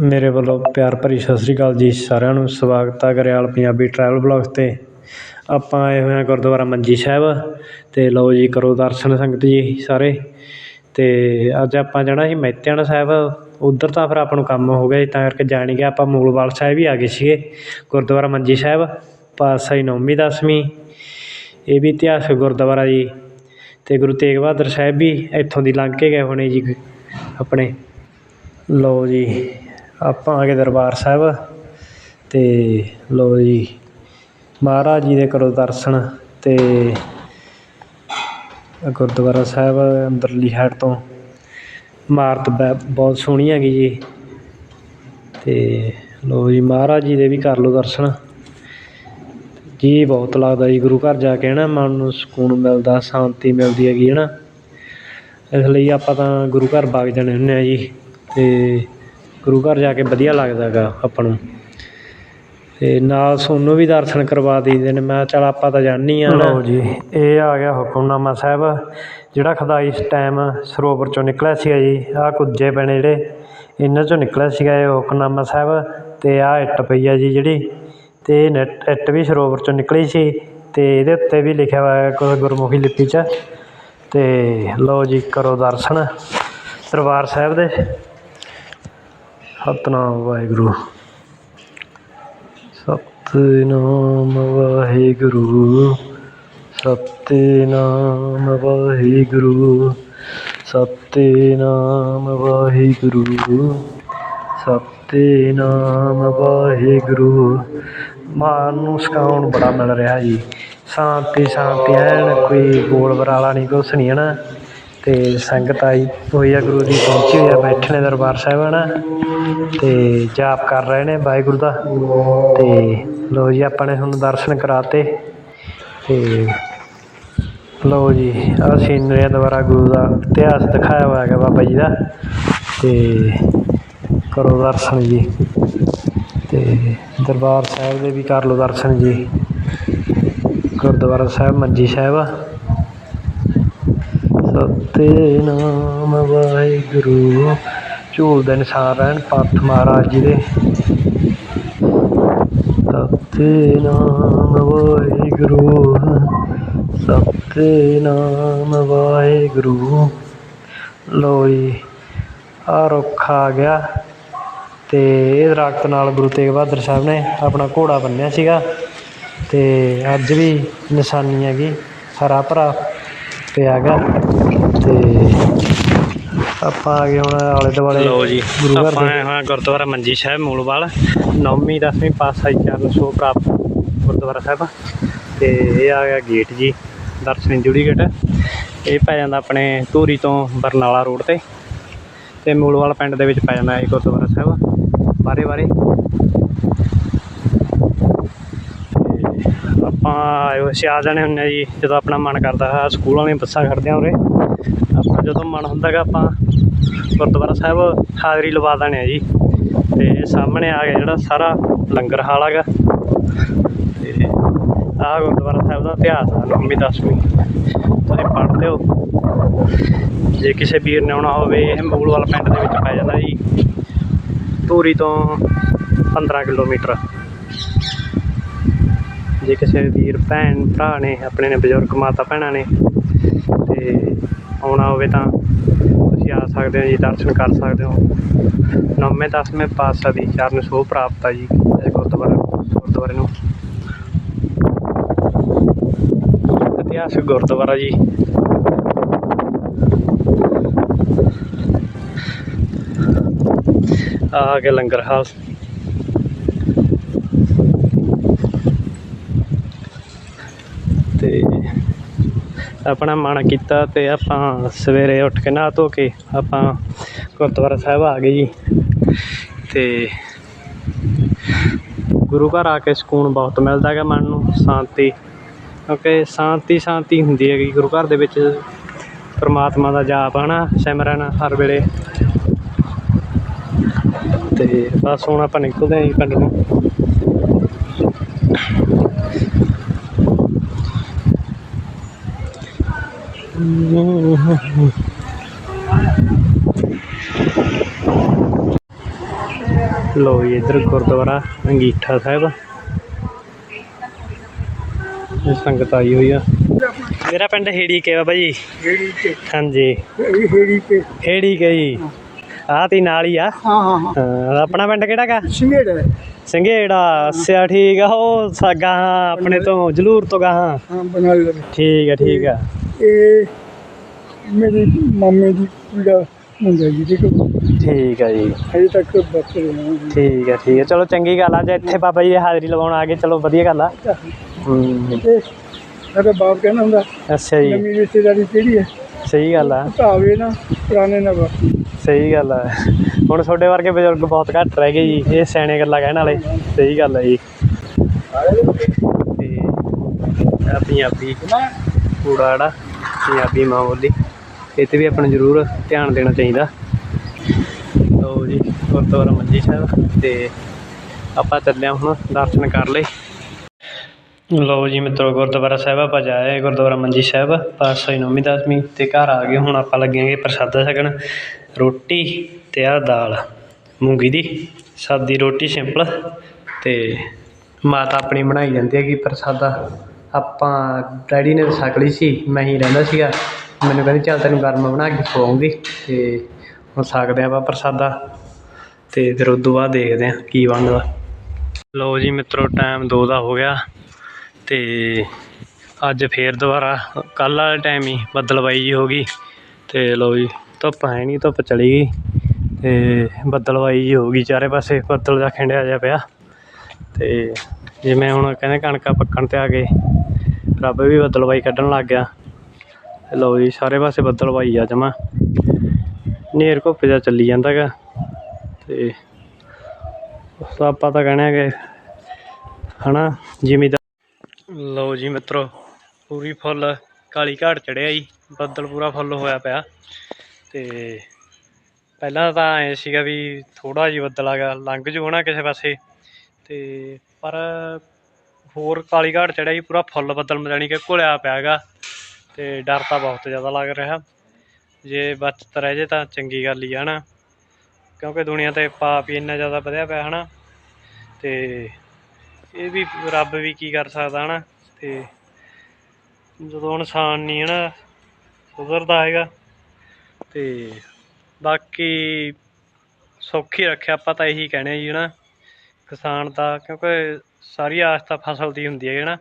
ਮੇਰੇ ਵੱਲੋਂ ਪਿਆਰ ਭਰੀ ਸਤਿ ਸ਼੍ਰੀ ਅਕਾਲ ਜੀ ਸਾਰਿਆਂ ਨੂੰ। ਸਵਾਗਤ ਆ ਗਰੇਵਾਲ ਪੰਜਾਬੀ ਟਰੈਵਲ ਬਲੌਗਸ 'ਤੇ। ਆਪਾਂ ਆਏ ਹੋਏ ਹਾਂ ਗੁਰਦੁਆਰਾ ਮੰਜੀ ਸਾਹਿਬ ਅਤੇ ਲਓ ਜੀ ਕਰੋ ਦਰਸ਼ਨ ਸੰਗਤ ਜੀ ਸਾਰੇ। ਅਤੇ ਅੱਜ ਆਪਾਂ ਜਾਣਾ ਸੀ ਮਹਿਤਿਆਣਾ ਸਾਹਿਬ। ਉੱਧਰ ਤਾਂ ਫਿਰ ਆਪਾਂ ਨੂੰ ਕੰਮ ਹੋ ਗਿਆ ਜੀ, ਤਾਂ ਕਰਕੇ ਜਾ ਨਹੀਂ ਗਿਆ ਆਪਾਂ ਮੂਲਵਾਲ ਸਾਹਿਬ ਹੀ ਆ ਗਏ ਸੀਗੇ, ਗੁਰਦੁਆਰਾ ਮੰਜੀ ਸਾਹਿਬ। ਪਾਤਸ਼ਾਹੀ ਨੌਵੀਂ, ਦਸਵੀਂ। ਇਹ ਵੀ ਇਤਿਹਾਸਕ ਗੁਰਦੁਆਰਾ ਜੀ। ਅਤੇ ਗੁਰੂ ਤੇਗ ਬਹਾਦਰ ਸਾਹਿਬ ਵੀ ਇੱਥੋਂ ਦੀ ਲੰਘ ਕੇ ਗਏ ਹੋਣੇ ਜੀ ਆਪਣੇ। ਲਓ ਜੀ ਆਪਾਂ ਆ ਗਏ ਦਰਬਾਰ ਸਾਹਿਬ ਅਤੇ ਲਓ ਜੀ, ਮਹਾਰਾਜ ਜੀ ਦੇ ਕਰੋ ਦਰਸ਼ਨ ਅਤੇ ਗੁਰਦੁਆਰਾ ਸਾਹਿਬ ਅੰਦਰਲੀ ਸਾਈਡ ਤੋਂ ਇਮਾਰਤ ਬੈ, ਬਹੁਤ ਸੋਹਣੀ ਹੈਗੀ ਜੀ। ਅਤੇ ਲਓ ਜੀ, ਮਹਾਰਾਜ ਜੀ ਦੇ ਵੀ ਕਰ ਲਓ ਦਰਸ਼ਨ। ਜੀ, ਬਹੁਤ ਲੱਗਦਾ ਜੀ, ਗੁਰੂ ਘਰ ਜਾ ਕੇ ਹੈ ਨਾ ਮਨ ਨੂੰ ਸਕੂਨ ਮਿਲਦਾ, ਸ਼ਾਂਤੀ ਮਿਲਦੀ ਹੈਗੀ ਹੈ ਨਾ ਇਸ ਲਈ ਆਪਾਂ ਤਾਂ ਗੁਰੂ ਘਰ ਵਗ ਜਾਣੇ ਹੁੰਦੇ ਹਾਂ ਜੀ। ਅਤੇ ਗੁਰੂ ਘਰ ਜਾ ਕੇ ਵਧੀਆ ਲੱਗਦਾ ਗਾ ਆਪਾਂ ਨੂੰ। ਅਤੇ ਨਾਲ ਸੋਨੂੰ ਵੀ ਦਰਸ਼ਨ ਕਰਵਾ ਦਈਦੇ ਨੇ। ਮੈਂ ਕਿਹਾ ਚੱਲ ਆਪਾਂ ਤਾਂ ਜਾਣੀ ਆ ਲਓ ਜੀ, ਇਹ ਆ ਗਿਆ ਹੁਕਮਨਾਮਾ ਸਾਹਿਬ, ਜਿਹੜਾ ਖੁਦਾਈ ਇਸ ਟਾਈਮ ਸਰੋਵਰ ਚੋਂ ਨਿਕਲਿਆ ਸੀਗਾ ਜੀ। ਆਹ ਕੁੱਜੇ ਪੈਣੇ ਜਿਹੜੇ, ਇਹਨਾਂ ਚੋਂ ਨਿਕਲਿਆ ਸੀਗਾ ਇਹ ਹੁਕਮਨਾਮਾ ਸਾਹਿਬ ਅਤੇ ਆਹ ਇੱਟ ਪਈ ਆ ਜੀ ਜਿਹੜੀ। ਅਤੇ ਇਹ ਨਿੱਟ ਇੱਟ ਵੀ ਸਰੋਵਰ ਚੋਂ ਨਿਕਲੀ ਸੀ ਅਤੇ ਇਹਦੇ ਉੱਤੇ ਵੀ ਲਿਖਿਆ ਹੋਇਆ ਕੁਛ ਗੁਰਮੁਖੀ ਲਿਪੀ 'ਚ। ਅਤੇ ਲਓ ਜੀ, ਕਰੋ ਦਰਸ਼ਨ ਦਰਬਾਰ ਸਾਹਿਬ ਦੇ। ਸਤਨਾਮ ਵਾਹਿਗੁਰੂ। ਸਤਿਨਾਮ ਵਾਹਿਗੁਰੂ। ਸਤਿਨਾਮ ਵਾਹਿਗੁਰੂ। ਸਤਿਨਾਮ ਵਾਹਿਗੁਰੂ। ਸਤਿਨਾਮ ਵਾਹਿਗੁਰੂ। ਮਨ ਨੂੰ ਸਕਾਉਣ ਬੜਾ ਮਿਲ ਰਿਹਾ ਜੀ। ਸ਼ਾਂਤੀ ਸ਼ਾਂਤੀ, ਐਨ ਕੋਈ ਗੋਲ ਬਰਾਲਾ ਨਹੀਂ, ਕੁਛ ਨਹੀਂ, ਹੈ ਨਾ? ਅਤੇ ਸੰਗਤ ਆਈ, ਹੋਈ ਆ, ਗੁਰੂ ਦੀ ਪਹੁੰਚੀ ਹੋਈ ਆ, ਬੈਠੇ ਨੇ ਦਰਬਾਰ ਸਾਹਿਬ ਹੈ ਨਾ ਅਤੇ ਜਾਪ ਕਰ ਰਹੇ ਨੇ ਵਾਹਿਗੁਰੂ ਦਾ। ਅਤੇ ਲਓ ਜੀ, ਆਪਾਂ ਨੇ ਤੁਹਾਨੂੰ ਦਰਸ਼ਨ ਕਰਾਤੇ। ਅਤੇ ਲਓ ਜੀ, ਆਹ ਸੀਨਰੀਆਂ ਦੁਆਰਾ ਗੁਰੂ ਦਾ ਇਤਿਹਾਸ ਦਿਖਾਇਆ ਹੋਇਆ ਹੈਗਾ ਬਾਬਾ ਜੀ ਦਾ। ਅਤੇ ਕਰੋ ਦਰਸ਼ਨ ਜੀ। ਅਤੇ ਦਰਬਾਰ ਸਾਹਿਬ ਦੇ ਵੀ ਕਰ ਲਓ ਦਰਸ਼ਨ ਜੀ। ਗੁਰਦੁਆਰਾ ਸਾਹਿਬ ਮੰਜੀ ਸਾਹਿਬ ਆ ਸਤਿਨਾਮ ਵਾਹਿਗੁਰੂ। ਝੂਲਦੇ ਨਿਸ਼ਾਨ ਰਹਿਣ ਪੰਥ ਮਹਾਰਾਜ ਜੀ ਦੇ। ਸਤਿਨਾਮ ਵਾਹਿਗੁਰੂ। ਸਤਿਨਾਮ ਵਾਹਿਗੁਰੂ। ਲਓ ਜੀ, ਆਹ ਰੁੱਖ ਆ ਗਿਆ ਅਤੇ ਇਹ ਦਰਖਤ ਨਾਲ ਗੁਰੂ ਤੇਗ ਬਹਾਦਰ ਸਾਹਿਬ ਨੇ ਆਪਣਾ ਘੋੜਾ ਬੰਨਿਆ ਸੀਗਾ ਅਤੇ ਅੱਜ ਵੀ ਨਿਸ਼ਾਨੀ ਹੈਗੀ, ਹਰਾ ਭਰਾ ਪਿਆ ਅਤੇ ਆਪਾਂ ਆ ਗਏ ਹੁਣ ਆਲੇ ਦੁਆਲੇ ਲਓ ਜੀ ਗੁਰੂ ਘਰ ਆਪਾਂ ਆਏ ਹਾਂ ਗੁਰਦੁਆਰਾ ਮੰਜੀ ਸਾਹਿਬ ਮੂਲਵਾਲ। ਨੌਵੀਂ ਦਸਵੀਂ ਪਾਤਸ਼ਾਹੀ ਚਰਨ ਛੋਹ ਪ੍ਰਾਪਤ ਗੁਰਦੁਆਰਾ ਸਾਹਿਬ। ਤੇ ਇਹ ਆ ਗਿਆ ਗੇਟ ਜੀ ਦਰਸ਼ਨ ਜੁੜੀ ਗੇਟ ਇਹ ਪੈ ਜਾਂਦਾ ਆਪਣੇ ਧੂਰੀ ਤੋਂ ਬਰਨਾਲਾ ਰੋਡ ਤੇ। ਤੇ ਮੂਲਵਾਲ ਪਿੰਡ ਦੇ ਵਿੱਚ ਪੈ ਜਾਂਦਾ ਇਹ ਗੁਰਦੁਆਰਾ ਸਾਹਿਬ ਬਾਰੇ ਬਾਰੇ। ਤੇ ਆਪਾਂ ਆਏ ਹੋਏ ਸੀ ਆ ਜਾਣੇ ਆ ਜੀ ਜਦੋਂ ਆਪਣਾ ਮਨ ਕਰਦਾ ਹੈ ਸਕੂਲ ਵਾਲੀਆਂ ਬੱਸਾਂ ਖੜਦੇ ਆ ਉਰੇ। ਆਪਾਂ ਜਦੋਂ ਮਨ ਹੁੰਦਾ ਗਾ ਆਪਾਂ ਗੁਰਦੁਆਰਾ ਸਾਹਿਬ ਹਾਜ਼ਰੀ ਲਵਾ ਦੇਣੇ ਆ ਜੀ। ਤੇ ਸਾਹਮਣੇ ਆ ਗਿਆ ਜਿਹੜਾ ਸਾਰਾ ਲੰਗਰ ਹਾਲ ਹੈਗਾ। ਤੇ ਆਹ ਗੁਰਦੁਆਰਾ ਸਾਹਿਬ ਦਾ ਇਤਿਹਾਸ ਆ ਨੌਵੀਂ ਦਸਵੀਂ। ਤੁਸੀਂ ਪੜ੍ਹਦੇ ਹੋ ਜੇ ਕਿਸੇ ਵੀਰ ਨੇ ਆਉਣਾ ਹੋਵੇ, ਇਹ ਮੂਲਵਾਲ ਪਿੰਡ ਦੇ ਵਿੱਚ ਪੈ ਜਾਂਦਾ ਜੀ। ਧੂਰੀ ਤੋਂ 15 ਕਿਲੋਮੀਟਰ। ਜੇ ਕਿਸੇ ਵੀਰ, ਭੈਣ, ਭਰਾ ਨੇ, ਆਪਣੇ ਨੇ ਬਜ਼ੁਰਗ ਮਾਤਾ ਭੈਣਾਂ ਨੇ, ਤੇ ਆਉਣਾ ਹੋਵੇ ਤਾਂ ਤੁਸੀਂ ਆ ਸਕਦੇ ਹੋ ਜੀ, ਦਰਸ਼ਨ ਕਰ ਸਕਦੇ ਹੋ। ਨੌਵੇਂ, ਦਸਵੇਂ ਪਾਤਸ਼ਾਹ ਦੀ ਚਰਨ ਛੋਹ ਪ੍ਰਾਪਤ ਆ ਜੀ ਇਸ ਗੁਰਦੁਆਰਾ, ਗੁਰਦੁਆਰੇ ਨੂੰ। ਇਤਿਹਾਸਕ ਗੁਰਦੁਆਰਾ ਜੀ। ਆ ਆ ਗਿਆ ਲੰਗਰ ਹਾਲ। ਤੇ ਆਪਣਾ ਮਨ ਕੀਤਾ ਅਤੇ ਆਪਾਂ ਸਵੇਰੇ ਉੱਠ ਕੇ ਨਹਾ ਧੋ ਕੇ ਆਪਾਂ ਗੁਰਦੁਆਰਾ ਸਾਹਿਬ ਆ ਗਏ ਜੀ। ਅਤੇ ਗੁਰੂ ਘਰ ਆ ਕੇ ਸਕੂਨ ਬਹੁਤ ਮਿਲਦਾ ਹੈਗਾ ਮਨ ਨੂੰ, ਸ਼ਾਂਤੀ। ਕਿਉਂਕਿ ਸ਼ਾਂਤੀ ਸ਼ਾਂਤੀ ਹੁੰਦੀ ਹੈਗੀ ਗੁਰੂ ਘਰ ਦੇ ਵਿੱਚ। ਪਰਮਾਤਮਾ ਦਾ ਜਾਪ ਹੈ ਨਾ ਸਿਮਰਨ ਹਰ ਵੇਲੇ। ਤੇ ਬਸ ਹੁਣ ਆਪਾਂ ਨਿਕਲਦੇ ਹਾਂ ਜੀ ਪਿੰਡ ਨੂੰ। ਲੋ ਇੱਧਰ ਗੁਰਦੁਆਰਾ ਅੰਗੀਠਾ ਸਾਹਿਬ। ਇਹ ਸੰਗਤ ਆਈ ਹੋਈ ਆ। ਮੇਰਾ ਪਿੰਡ ਹੇੜੀ ਕੇ ਬਾਬਾ ਜੀ ਜਿਹੜੀ ਤੇ ਹਾਂਜੀ। ਜਿਹੜੀ ਤੇ ਹੇੜੀ ਕੇ ਜੀ। ਆਹ ਤੀ ਨਾਲ ਹੀ ਆ। ਹਾਂ। ਹਾਂ ਆਪਣਾ ਪਿੰਡ ਕਿਹੜਾ ਗਾ? ਸਿੰਗੇੜ। ਸਿੰਘੇੜਾ ਅੱਛਾ ਠੀਕ ਆ ਉਹ ਸਾਗਾ ਆਪਣੇ ਤੋਂ ਜਲੂਰ ਤੋਂ ਗਾਹਾਂ ਹਾਂ। ਠੀਕ ਆ ਠੀਕ ਆ। ਇਹ ਮੇਰੀ ਮਾਮੇ ਦੀ ਕੁੜਾ ਮੁੰਡਾ ਜੀ ਦੇਖੋ ਠੀਕ ਆ ਜੀ। ਹਜੇ ਤੱਕ ਬਸ ਠੀਕ ਆ ਠੀਕ ਆ। ਚਲੋ ਚੰਗੀ ਗੱਲ ਆ। ਜੇ ਇੱਥੇ ਬਾਬਾ ਜੀ ਹਾਜ਼ਰੀ ਲਵਾਉਣ ਆ ਗਏ ਚਲੋ ਵਧੀਆ ਗੱਲ ਆ। ਹੂੰ। ਸਾਡਾ ਬਾਪ ਕਹਿੰਦਾ ਹੁੰਦਾ ਅੱਛਾ ਜੀ। ਨਵੀਂ ਰਿਸ਼ਤੇਦਾਰੀ ਕਿਹੜੀ ਹੈ? ਸਹੀ ਗੱਲ ਆ। ਭਾਵੇਂ ਨਾ ਪੁਰਾਣੇ ਨਾ ਬਾਕੀ ਸਹੀ ਗੱਲ ਆ। ਹੁਣ ਤੁਹਾਡੇ ਵਰਗੇ ਬਜ਼ੁਰਗ ਬਹੁਤ ਘੱਟ ਰਹਿ ਗਏ ਜੀ। ਇਹ ਸਿਆਣੇ ਗੱਲਾਂ ਕਹਿਣ ਵਾਲੇ। ਸਹੀ ਗੱਲ ਆ ਜੀ। ਤੇ ਆ ਪੰਜਾਬੀ ਕੂੜਾ ਜਿਹੜਾ ਪੰਜਾਬੀ ਮਾਂ ਬੋਲੀ ਇਹ 'ਤੇ ਵੀ ਆਪਾਂ ਨੂੰ ਜ਼ਰੂਰ ਧਿਆਨ ਦੇਣਾ ਚਾਹੀਦਾ। ਲਓ ਜੀ ਗੁਰਦੁਆਰਾ ਮੰਜੀ ਸਾਹਿਬ ਤੇ ਆਪਾਂ ਚੱਲੇ ਹਾਂ ਹੁਣ ਦਰਸ਼ਨ ਕਰ ਲਏ ਲਓ ਜੀ ਮਿੱਤਰੋ, ਗੁਰਦੁਆਰਾ ਸਾਹਿਬ ਆਪਾਂ ਜਾਏ ਗੁਰਦੁਆਰਾ ਮੰਜੀ ਸਾਹਿਬ, ਪਾਤਸ਼ਾਹੀ ਨੌਵੀਂ ਦਸਵੀਂ ਅਤੇ ਘਰ ਆ ਗਏ। ਹੁਣ ਆਪਾਂ ਲੱਗਾਂਗੇ ਪ੍ਰਸਾਦਾ ਛਕਣ। ਰੋਟੀ ਅਤੇ ਆਹ ਦਾਲ, ਮੂੰਗੀ ਦੀ। ਸਾਦੀ ਰੋਟੀ ਸਿੰਪਲ ਅਤੇ ਮਾਤਾ ਆਪਣੀ ਬਣਾਈ ਜਾਂਦੀ ਹੈਗੀ ਪ੍ਰਸਾਦਾ। ਆਪਾਂ ਡੈਡੀ ਨੇ ਤਾਂ ਛਕ ਲਈ ਸੀ, ਮੈਂ ਹੀ ਰਹਿੰਦਾ ਸੀਗਾ। ਮੈਨੂੰ ਕਹਿੰਦੀ, ਚੱਲ ਤੈਨੂੰ ਗਰਮ ਬਣਾ ਕੇ ਖਵਾਉਂਗੀ ਅਤੇ ਹੁਣ ਛਕਦੇ ਆਪਾਂ ਪ੍ਰਸਾਦਾ ਅਤੇ ਫਿਰ ਉਦੋਂ ਬਾਅਦ ਦੇਖਦੇ ਹਾਂ ਕੀ ਬਣਦਾ। ਲਓ ਜੀ ਮਿੱਤਰੋ ਟਾਈਮ 2 ਦਾ ਹੋ ਗਿਆ। ਤੇ ਅੱਜ ਫਿਰ ਦੁਬਾਰਾ ਕੱਲ੍ਹ ਵਾਲੇ ਟਾਈਮ ਹੀ ਬੱਦਲਬਾਈ ਜਿਹੀ ਹੋ ਗਈ। ਅਤੇ ਲਓ ਜੀ, ਧੁੱਪ ਹੈ ਨਹੀਂ ਧੁੱਪ ਚਲੀ ਗਈ। ਅਤੇ ਬੱਦਲਬਾਈ ਜਿਹੀ ਹੋ ਗਈ ਚਾਰੇ ਪਾਸੇ, ਬੱਦਲ ਦਾ ਖਿੰਡਿਆ ਜਿਹਾ ਪਿਆ। ਅਤੇ ਜਿਵੇਂ ਹੁਣ ਕਹਿੰਦੇ ਕਣਕਾਂ ਪੱਕਣ ਤੇ ਆ ਗਏ, ਰੱਬ ਵੀ ਬੱਦਲਬਾਈ ਕੱਢਣ ਲੱਗ ਗਿਆ। ਲਓ ਜੀ, ਸਾਰੇ ਪਾਸੇ ਬੱਦਲਬਾਈ ਆ ਜਮਾ। ਨੇਰ ਘੁੱਪ ਜਿਹਾ ਚੱਲੀ ਜਾਂਦਾ ਗਾ। ਅਤੇ ਆਪਾਂ ਤਾਂ ਕਹਿਣਾ ਕਿ ਹਨਾ, ਜਿਮੀਦਾਰ ਲਓ ਜੀ ਮਿੱਤਰੋ, ਪੂਰੀ ਫੁੱਲ ਕਾਲੀ ਘਾਟ ਚੜਿਆ ਜੀ, ਬੱਦਲ ਪੂਰਾ ਫੁੱਲ ਹੋਇਆ ਪਿਆ। ਤੇ ਪਹਿਲਾਂ ਤਾਂ ਐ ਸੀਗਾ ਵੀ ਥੋੜਾ ਜਿਹਾ ਬੱਦਲ ਆ ਗਿਆ, ਲੰਘ ਜੂ ਹਨਾ ਕਿਸੇ ਪਾਸੇ। ਤੇ ਪਰ ਹੋਰ ਕਾਲੀ ਘਾਟ ਚੜਿਆ ਜੀ, ਪੂਰਾ ਫੁੱਲ ਬੱਦਲ ਜਾਣੀ ਕਿ ਘੁਲਿਆ ਪਿਆ ਹੈਗਾ। ਤੇ ਡਰ ਤਾਂ ਬਹੁਤ ਜ਼ਿਆਦਾ ਲੱਗ ਰਿਹਾ। ਜੇ ਬਚਤ ਰਹਿ ਜੇ ਤਾਂ ਚੰਗੀ ਗੱਲ ਹੀ ਆ ਨਾ ਕਿਉਂਕਿ ਦੁਨੀਆ ਤੇ ਪਾਪ ਹੀ ਇੰਨਾ ਜ਼ਿਆਦਾ ਵਧਿਆ ਪਿਆ ਹਨਾ। ਤੇ ਇਹ ਵੀ ਰੱਬ ਵੀ ਕੀ ਕਰ ਸਕਦਾ ਹਨਾ, ਤੇ ਜਦੋਂ ਇਨਸਾਨ ਨਹੀਂ ਹਨਾ ਸੁਧਰਦਾ ਹੈਗਾ, ਤੇ ਬਾਕੀ ਸੌਖੀ ਰੱਖਿਆ ਆਪਾਂ ਤਾਂ ਇਹੀ ਕਹਿੰਦੇ ਜੀ ਹਨਾ, ਕਿਸਾਨ ਦਾ ਕਿਉਂਕਿ ਸਾਰੀ ਆਸ ਤਾਂ ਫਸਲ ਦੀ ਹੁੰਦੀ ਹੈ ਹਨਾ,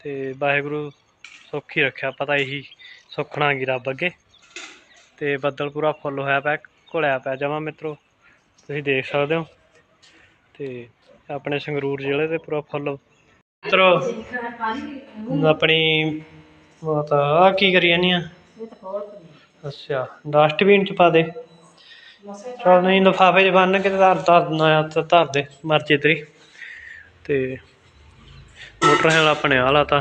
ਤੇ ਵਾਹਿਗੁਰੂ ਸੌਖੀ ਰੱਖਿਆ ਆਪਾਂ ਤਾਂ ਇਹੀ ਸੁੱਖਣਾ ਗੀ ਰੱਬ ਅੱਗੇ, ਤੇ ਬੱਦਲ ਪੂਰਾ ਫੁੱਲ ਹੋਇਆ ਪਿਆ, ਘੁਲਿਆ ਪਿਆ ਜਮਾ ਮਿੱਤਰੋ, ਤੁਸੀਂ ਦੇਖ ਸਕਦੇ ਹੋ, ਤੇ ਆਪਣੇ ਸੰਗਰੂਰ ਜ਼ਿਲ੍ਹੇ ਦੇ ਪੂਰਾ ਫੁੱਲ। ਮਿੱਤਰੋ, ਆਪਣੀ ਮਾਤਾ ਆ ਕੀ ਕਰੀ ਜਾਂਦੀ ਆ? ਅੱਛਾ ਡਸਟਬਿਨ ਚ ਪਾ ਦੇ। ਚਲ ਨਹੀਂ, ਲਿਫਾਫੇ 'ਚ ਬੰਨ ਕੇ ਤੇ ਧਰ ਧਰ ਨਾ ਧਰ ਦੇ, ਮਰਜ਼ੀ ਤੇਰੀ। ਤੇ ਮੋਟਰਸਾਈਕਲ ਆਪਣੇ ਆ ਲਾਤਾ।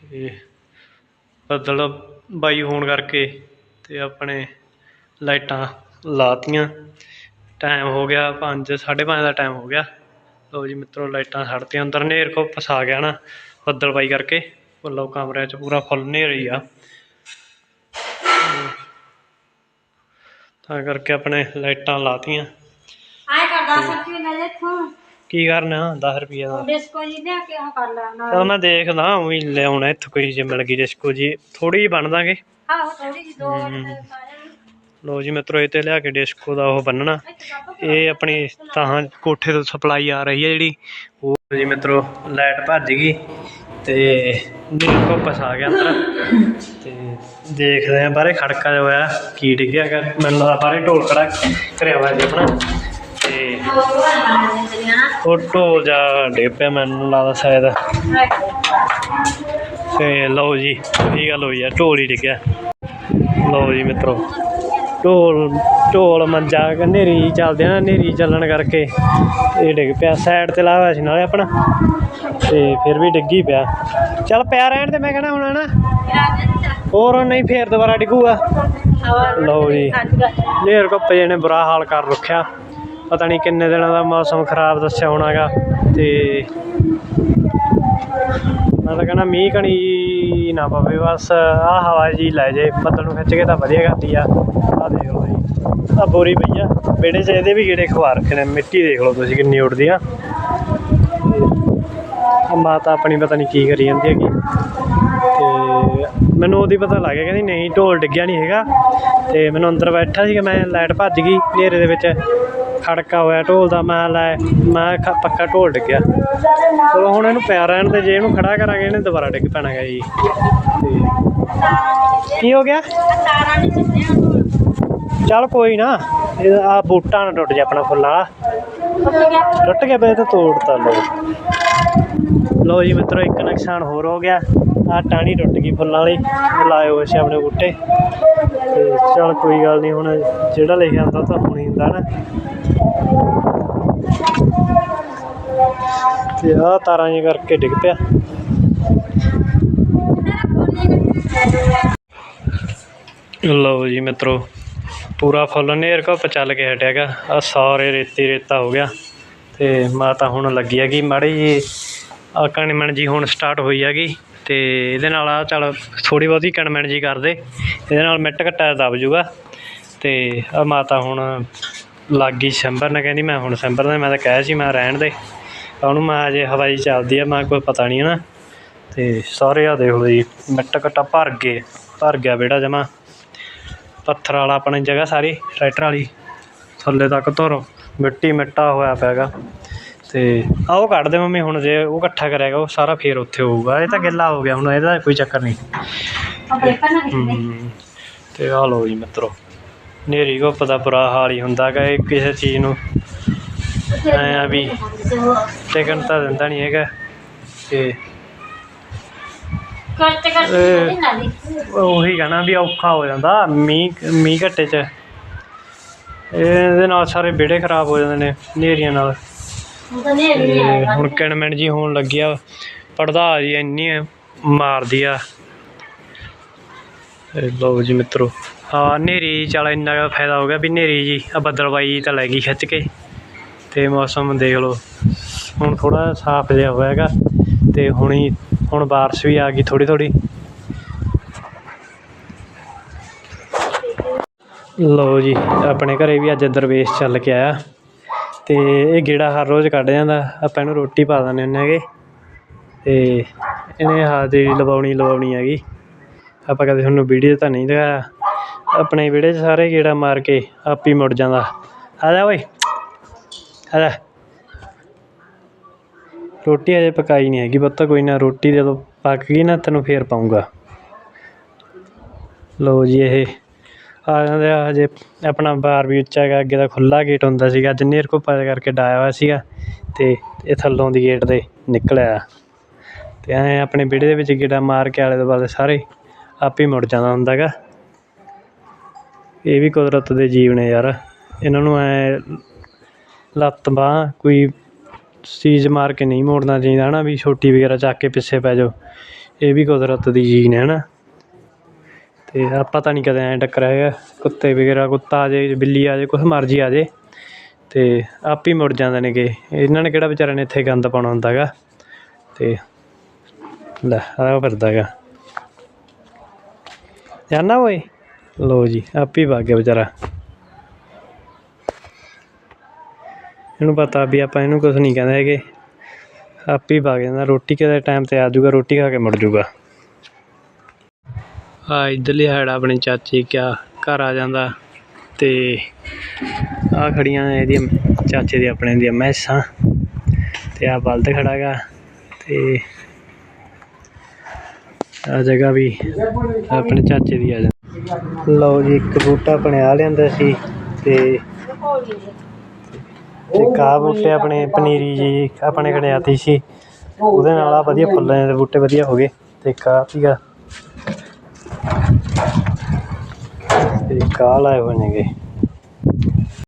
ਤੇ ਬੱਦਲ ਬਾਈ ਹੋਣ ਕਰਕੇ ਤੇ ਆਪਣੇ ਲਾਈਟਾਂ ਲਾਤੀਆਂ। ਟਾਈਮ ਹੋ ਗਿਆ 5 5:30 ਦਾ ਟਾਈਮ ਹੋ ਗਿਆ। ਲਓ ਜੀ ਮਿੱਤਰੋ ਲਾਈਟਾਂ ਛੱਡਤੀਆਂ ਅੰਦਰ ਹਨੇਰ ਕੋ ਫਸਾ ਗਿਆ ਨਾ ਬੱਦਲ ਬਾਈ ਕਰਕੇ। ਵੱਲੋਂ ਕਮਰਿਆਂ 'ਚ ਪੂਰਾ ਫੁੱਲ ਹਨੇਰ ਹੀ ਆ। ਤਾਂ ਕਰਕੇ ਆਪਣੇ ਲਾਈਟਾਂ ਲਾਤੀਆਂ। ਆਏ ਕਰ 10 ਰੁਪਏ ਲੈ ਲੈ ਤੂੰ ਕੀ ਕਰਨਾ 10 ਰੁਪਏ ਦਾ। ਡਿਸਕੋ ਜੀ ਲਿਆ ਕੇ ਉਹ ਕਰ ਲੈ ਨਾਲ। ਚਲ ਮੈਂ ਦੇਖਦਾ ਉਹੀ ਲਿਆਉਣਾ ਇੱਥੋਂ ਕੋਈ ਜੇ ਮਿਲ ਗਈ ਡਿਸਕੋ ਜੀ। ਥੋੜੀ ਜਿਹੀ ਬਣ ਦਾਂਗੇ। ਆਹੋ ਥੋੜੀ ਜਿਹੀ ਦੋ ਹਮ। ਸਾਰਿਆਂ ਲੋ ਜੀ ਮਿੱਤਰੋ, ਇਹ ਤੇ ਲਿਆ ਕੇ ਡਿਸਕੋ ਦਾ ਉਹ ਬੰਨਣਾ। ਇਹ ਆਪਣੀ ਤਾਂ ਕੋਠੇ ਤੋਂ ਸਪਲਾਈ ਆ ਰਹੀ ਹੈ ਜਿਹੜੀ। ਉਹ ਜੀ ਮਿੱਤਰੋ, ਲਾਈਟ ਭੱਜ ਗਈ ਤੇ ਨੀਰ ਕੋ ਫਸਾ ਗਿਆ ਅੰਦਰ। ਤੇ ਦੇਖਦੇ ਆ ਬਾਰੇ ਖੜਕਾ ਜਿਹਾ ਹੋਇਆ, ਕੀ ਡਿੱਗਿਆ ਹੈਗਾ ਮੈਨੂੰ ਲੱਗਦਾ ਬਾਹਰੇ ਢੋਲ ਕੜਾ ਕਰਿਆ ਹੋਇਆ ਜੀ ਆਪਣਾ। ਤੇ ਉਹ ਢੋਲ ਜਾ ਡਿੱਗ ਮੈਨੂੰ ਲੱਗਦਾ ਸ਼ਾਇਦ। ਤੇ ਲਓ ਜੀ, ਇਹ ਗੱਲ ਹੋਈ ਆ, ਢੋਲ ਹੀ ਡਿੱਗਿਆ। ਲਓ ਜੀ ਮਿੱਤਰੋ। ਢੋਲ ਢੋਲ ਮੰਜਾ ਹਨੇਰੀ ਚੱਲਦੇ ਆ ਹਨੇਰੀ ਚੱਲਣ ਕਰਕੇ ਇਹ ਡਿੱਗ ਪਿਆ ਸਾਈਡ ਤੇ ਲਾਇਆ ਸੀ ਨਾਲੇ ਆਪਣਾ, ਤੇ ਫਿਰ ਵੀ ਡਿੱਗੀ ਪਿਆ। ਚੱਲ ਪਿਆ ਰਹਿਣ ਤੇ ਮੈਂ ਕਹਿਣਾ ਹੁਣ ਨਾ ਹੋਰ ਨਹੀਂ, ਫੇਰ ਦੁਬਾਰਾ ਡਿੱਗੂਗਾ। ਲਓ ਜੀ ਨੇਰ ਕੱਪੇ ਨੇ ਬੁਰਾ ਹਾਲ ਕਰ ਰੱਖਿਆ। ਪਤਾ ਨਹੀਂ ਕਿੰਨੇ ਦਿਨਾਂ ਦਾ ਮੌਸਮ ਖਰਾਬ ਦੱਸਿਆ ਹੋਣਾਗਾ, ਤੇ ਮੈਂ ਤਾਂ ਕਹਿੰਦਾ ਮੀਂਹ ਕਣੀ ਨਾ ਪਵੇ, ਬਸ ਆਹ ਹਵਾ ਜੀ ਲੈ ਜੇ ਬੱਦਲ ਨੂੰ ਖਿੱਚ ਕੇ ਤਾਂ ਵਧੀਆ ਕਰਦੀ ਆ। ਆਹ ਦੇਖ ਲਓ ਜੀ। ਆ ਬੋਰੀ ਪਈ ਆ। ਵਿਹੜੇ 'ਚ ਇਹਦੇ ਵੀ ਗੇੜੇ ਖਵਾ ਰੱਖੇ ਨੇ, ਮਿੱਟੀ ਦੇਖ ਲਓ ਤੁਸੀਂ ਕਿੰਨੀ ਉੱਡਦੀ ਆ। ਮਾਤਾ ਆਪਣੀ ਪਤਾ ਨਹੀਂ ਕੀ ਕਰੀ ਜਾਂਦੀ ਹੈਗੀ। ਤੇ ਮੈਨੂੰ ਉਹਦੀ ਪਤਾ ਲੱਗ ਗਿਆ, ਕਹਿੰਦੀ ਨਹੀਂ, ਢੋਲ ਡਿੱਗਿਆ ਨਹੀਂ ਹੈਗਾ। ਤੇ ਮੈਨੂੰ ਅੰਦਰ ਬੈਠਾ ਸੀਗਾ ਮੈਂ ਲਾਈਟ ਭੱਜ ਗਈ ਹਨੇਰੇ ਦੇ ਵਿੱਚ। ਖੜਕਾ ਹੋਇਆ, ਢੋਲ ਦਾ ਮੈਂ ਲੈ ਮੈਂ ਪੱਕਾ ਢੋਲ ਡਿੱਗਿਆ। ਚਲੋ ਹੁਣ ਇਹਨੂੰ ਪਿਆ ਰਹਿਣ ਤੇ ਜੇ ਇਹਨੂੰ ਖੜਾ ਕਰਾਂਗੇ, ਇਹਨੇ ਦੁਬਾਰਾ ਡਿੱਗ ਪੈਣਾ ਹੈਗਾ ਜੀ। ਕੀ ਹੋ ਗਿਆ? ਤਾਰਾਂ ਚੱਲ ਕੋਈ ਨਾ, ਇਹ ਆ ਬੂਟਾ ਨਾ ਟੁੱਟ ਜਾ ਆਪਣਾ ਫੁੱਲਾਂ ਵਾਲਾ। ਟੁੱਟ ਗਿਆ ਟੁੱਟ ਗਿਆ ਬਈ ਤਾਂ ਤੋੜਤਾ ਲੋ ਲੋ ਜੀ ਮਿੱਤਰੋ, ਇੱਕ ਨੁਕਸਾਨ ਹੋਰ ਹੋ ਗਿਆ। ਆ ਟਾਹਣੀ ਟੁੱਟ ਗਈ ਫੁੱਲਾਂ ਵਾਲੀ ਉਹ ਲਾਏ ਹੋਏ ਸੀ ਆਪਣੇ ਬੂਟੇ। ਤੇ ਚੱਲ ਕੋਈ ਗੱਲ ਨਹੀਂ ਹੁਣ ਜਿਹੜਾ ਲਿਖਿਆ ਹੁੰਦਾ ਉਹ ਤਾਂ ਹੁਣ ਹੀ ਹੁੰਦਾ ਨਾ। ਤੇ ਆ ਤਾਰਾਂ ਜੀ ਕਰਕੇ ਡਿੱਗ ਪਿਆ। ਲਓ ਜੀ ਮਿੱਤਰੋ, ਪੂਰਾ ਫੁੱਲ ਨੇਰ ਕੋ ਚੱਲ ਕੇ ਹਟਿਆਗਾ ਆ ਸਾਰੇ ਰੇਤੀ ਰੇਤਾ ਹੋ ਗਿਆ। ਤੇ ਮਾਤਾ ਹੁਣ ਲੱਗੀ ਹੈਗੀ ਮਾੜੀ ਜੀ। ਆ ਕਣਮਣ ਜੀ ਹੁਣ ਸਟਾਰਟ ਹੋਈ ਹੈਗੀ। ਤੇ ਇਹਦੇ ਨਾਲ ਆ ਚੱਲ ਥੋੜੀ ਬਹੁਤੀ ਕਣਮਣ ਜੀ ਕਰਦੇ। ਇਹਦੇ ਨਾਲ ਮਿੱਟ ਘੱਟਾ ਦਬ ਜੂਗਾ। ਤੇ ਆ ਮਾਤਾ ਹੁਣ ਲੱਗ ਗਈ ਸੰਭਰ ਨੇ ਕਹਿੰਦੀ ਮੈਂ ਹੁਣ ਸੰਭਰ ਨੇ ਮੈਂ ਤਾਂ ਕਹਿਆ ਸੀ ਮੈਂ ਰਹਿਣ ਦੇ। ਉਹਨੂੰ ਮੈਂ ਅਜੇ ਹਵਾਈ ਚੱਲਦੀ ਆ ਮੈਂ ਕੋਈ ਪਤਾ ਨਹੀਂ ਨਾ। ਤੇ ਸਾਰੇ ਆ ਦੇਖ ਲਓ ਜੀ ਮਿੱਟ ਘੱਟਾ ਭਰ ਗਏ ਭਰ ਗਿਆ ਬੇੜਾ ਜਮਾ। ਪੱਥਰ ਵਾਲਾ ਆਪਣੀ ਜਗ੍ਹਾ ਸਾਰੀ ਟਰੈਕਟਰ ਵਾਲੀ ਥੱਲੇ ਤੱਕ ਧੁਰ। ਮਿੱਟੀ ਮਿੱਟਾ ਹੋਇਆ ਪਿਆਗਾ ਤੇ ਆ ਉਹ ਕੱਢ ਦੇ ਮੰਮੀ ਹੁਣ ਜੇ ਉਹ ਇਕੱਠਾ ਕਰਿਆਗਾ ਉਹ ਸਾਰਾ ਫੇਰ ਉੱਥੇ ਹੋਊਗਾ। ਇਹ ਤਾਂ ਗਿੱਲਾ ਹੋ ਗਿਆ ਹੁਣ ਇਹਦਾ ਕੋਈ ਚੱਕਰ ਨਹੀਂ। ਤੇ ਆ ਲਓ ਜੀ ਮਿੱਤਰੋ। ਨੇਰੀ ਗੁੱਪ ਦਾ ਬੁਰਾ ਹਾਲ ਹੀ ਹੁੰਦਾ ਗਾ ਇਹ ਕਿਸੇ ਚੀਜ਼ ਨੂੰ ਐਂ ਆ ਵੀ ਟਿਕਣ ਤਾਂ ਦਿੰਦਾ ਨਹੀਂ ਹੈਗਾ ਤੇ ਕਰਤੇ ਕਰਤੇ ਉਹੀ ਕਹਿਣਾ ਵੀ ਔਖਾ ਹੋ ਜਾਂਦਾ ਮੀਂਹ ਮੀਂਹ ਘੱਟੇ 'ਚ। ਇਹਦੇ ਨਾਲ ਸਾਰੇ ਵਿਹੜੇ ਖਰਾਬ ਹੋ ਜਾਂਦੇ ਨੇ ਹਨੇਰੀਆਂ ਨਾਲ। ਤਾਂ ਆਇਆ ਹੁਣ ਕਿਣਮਿਣ ਜੀ ਹੋਣ ਲੱਗੀ ਆ ਪੜਦਾ ਜੀ ਇੰਨੀ ਮਾਰਦੀ ਆ। ਲਓ ਜੀ ਮਿੱਤਰੋ। ਹਨੇਰੀ ਚੱਲ ਇੰਨਾ ਕੁ ਫਾਇਦਾ ਹੋ ਗਿਆ ਵੀ ਹਨੇਰੀ ਜੀ ਆ ਬੱਦਲਬਾਈ ਤਾਂ ਲੈ ਗਈ ਖਿੱਚ ਕੇ। ਅਤੇ ਮੌਸਮ ਦੇਖ ਲਓ, ਹੁਣ ਥੋੜ੍ਹਾ ਸਾਫ਼ ਜਿਹਾ ਹੋਇਆ ਹੈਗਾ ਅਤੇ ਹੁਣੀ ਹੁਣ ਬਾਰਿਸ਼ ਵੀ ਆ ਗਈ ਥੋੜ੍ਹੀ ਥੋੜ੍ਹੀ। ਲਓ ਜੀ, ਆਪਣੇ ਘਰੇ ਵੀ ਅੱਜ ਦਰਵੇਸ਼ ਚੱਲ ਕੇ ਆਇਆ। ਤੇ ਇਹ ਗੇੜਾ ਹਰ ਰੋਜ਼ ਕੱਢ ਜਾਂਦਾ, ਆਪਾਂ ਇਹਨੂੰ ਰੋਟੀ ਪਾ ਦਿੰਦੇ ਹੁੰਦੇ ਹੈਗੇ। ਤੇ ਇਹਨੇ ਹਾਜ਼ਰੀ ਲਵਾਉਣੀ ਲਵਾਉਣੀ ਹੈਗੀ। ਆਪਾਂ ਕਦੇ ਤੁਹਾਨੂੰ ਵੀਡੀਓ ਤਾਂ ਨਹੀਂ ਦਿਖਾਇਆ। ਆਪਣੇ ਵਿਹੜੇ 'ਚ ਸਾਰੇ ਗੇੜਾ ਮਾਰ ਕੇ ਆਪ ਹੀ ਮੁੜ ਜਾਂਦਾ। ਆ ਜਾ ਓਏ। ਆ ਜਾ। ਰੋਟੀ ਅਜੇ ਪਕਾਈ ਨਹੀਂ ਹੈਗੀ ਪੁੱਤ, ਕੋਈ ਨਾ ਰੋਟੀ ਜਦੋਂ ਪੱਕ ਗਈ ਨਾ ਤੈਨੂੰ ਫੇਰ ਪਾਉਂਗਾ ਲਓ ਜੀ ਇਹ। ਆ ਜਾਂਦੇ ਆ ਹਜੇ ਆਪਣਾ ਬਾਰ ਵੀ ਉੱਚਾ ਹੈਗਾ, ਅੱਗੇ ਦਾ ਖੁੱਲਾ ਗੇਟ ਹੁੰਦਾ ਸੀਗਾ ਅੱਜ ਨੇਰ ਕੋ ਪਾ ਕਰਕੇ ਡਾਇਆ ਹੋਇਆ ਸੀਗਾ ਤੇ ਇਹ ਥੱਲੋਂ ਦੀ ਗੇਟ ਦੇ ਨਿਕਲਿਆ। ਤੇ ਐ ਆਪਣੇ ਵਿਹੜੇ ਦੇ ਵਿੱਚ ਗੇੜਾ ਮਾਰ ਕੇ ਆਲੇ ਦੁਆਲੇ ਸਾਰੇ ਆਪ ਹੀ ਮੁੜ ਜਾਂਦਾ ਹੁੰਦਾ ਗਾ ਇਹ ਵੀ ਕੁਦਰਤ ਦੇ ਜੀਵ ਨੇ ਯਾਰ। ਇਹਨਾਂ ਨੂੰ ਐਂ ਲੱਤ ਬਾਂਹ ਕੋਈ ਚੀਜ਼ ਮਾਰ ਕੇ ਨਹੀਂ ਮੋੜਨਾ ਚਾਹੀਦਾ ਹੈ ਨਾ ਵੀ ਛੋਟੀ ਵਗੈਰਾ ਚੱਕ ਕੇ ਪਿੱਛੇ ਪੈ ਜਾਓ। ਇਹ ਵੀ ਕੁਦਰਤ ਦੀ ਜੀਨ ਹੈ ਨਾ ਅਤੇ ਆਪਾਂ ਤਾਂ ਨਹੀਂ ਕਦੇ ਐਂ ਟੱਕਰਿਆ ਹੈਗਾ, ਕੁੱਤੇ ਵਗੈਰਾ, ਕੁੱਤਾ ਆ ਜਾਏ ਬਿੱਲੀ ਆ ਜਾਏ ਕੁਛ ਮਰਜ਼ੀ ਆ ਜਾਏ ਅਤੇ ਆਪ ਹੀ ਮੁੜ ਜਾਂਦੇ ਨੇਗੇ। ਇਹਨਾਂ ਨੇ ਕਿਹੜਾ ਵਿਚਾਰਿਆਂ ਨੇ ਇੱਥੇ ਗੰਦ ਪਾਉਣਾ ਹੁੰਦਾ ਹੈਗਾ। ਅਤੇ ਲੈ ਆ ਫਿਰਦਾ ਹੈਗਾ। ਜਾਨਾ ਓਏ। ਲੋ ਜੀ, ਆਪ ਹੀ ਵਗ ਗਿਆ ਵਿਚਾਰਾ। ਇਹਨੂੰ ਪਤਾ ਵੀ ਆਪਾਂ ਇਹਨੂੰ ਕੁਝ ਨਹੀਂ ਕਹਿੰਦੇ ਹੈਗੇ। ਆਪੇ ਹੀ ਵਗ ਜਾਂਦਾ, ਰੋਟੀ ਕਿਹਦੇ ਟਾਈਮ ਤੇ ਆ ਜਾਊਗਾ, ਰੋਟੀ ਖਾ ਕੇ ਮੁੜ ਜਾਊਗਾ। ਆ ਇਧਰਲੀ ਸਾਈਡ ਆਪਣੇ ਚਾਚੇ ਕਿਆ ਘਰ ਆ ਜਾਂਦਾ ਤੇ ਆ ਖੜੀਆਂ ਇਹਦੀਆਂ, ਚਾਚੇ ਦੇ ਆਪਣੇ ਦੀਆਂ ਮੈਸਾਂ। ਤੇ ਆ ਬਲਦ ਖੜਾ ਗਾ ਤੇ ਆ ਜਗ੍ਹਾ ਵੀ ਆਪਣੇ ਚਾਚੇ ਦੀ ਆ ਜਾਂਦੀ। ਲਓ ਜੀ, ਇੱਕ ਬੂਟਾ ਆਪਣੇ ਆ ਲਿਆਂਦਾ ਸੀ ਤੇ ਤੇ ਕਾ ਬੂਟੇ ਆਪਣੇ ਪਨੀਰੀ ਜੀ ਆਪਣੇ ਖੜਿਆਤੀ ਸੀ। ਉਹਦੇ ਨਾਲ ਆ ਵਧੀਆ ਫੁੱਲਾਂ ਦੇ ਬੂਟੇ ਵਧੀਆ ਹੋ ਗਏ ਤੇ ਕਾ ਸੀਗਾ। ਤੇ ਕਾਹ ਲਾਏ ਹੋਏ ਨੇਗੇ।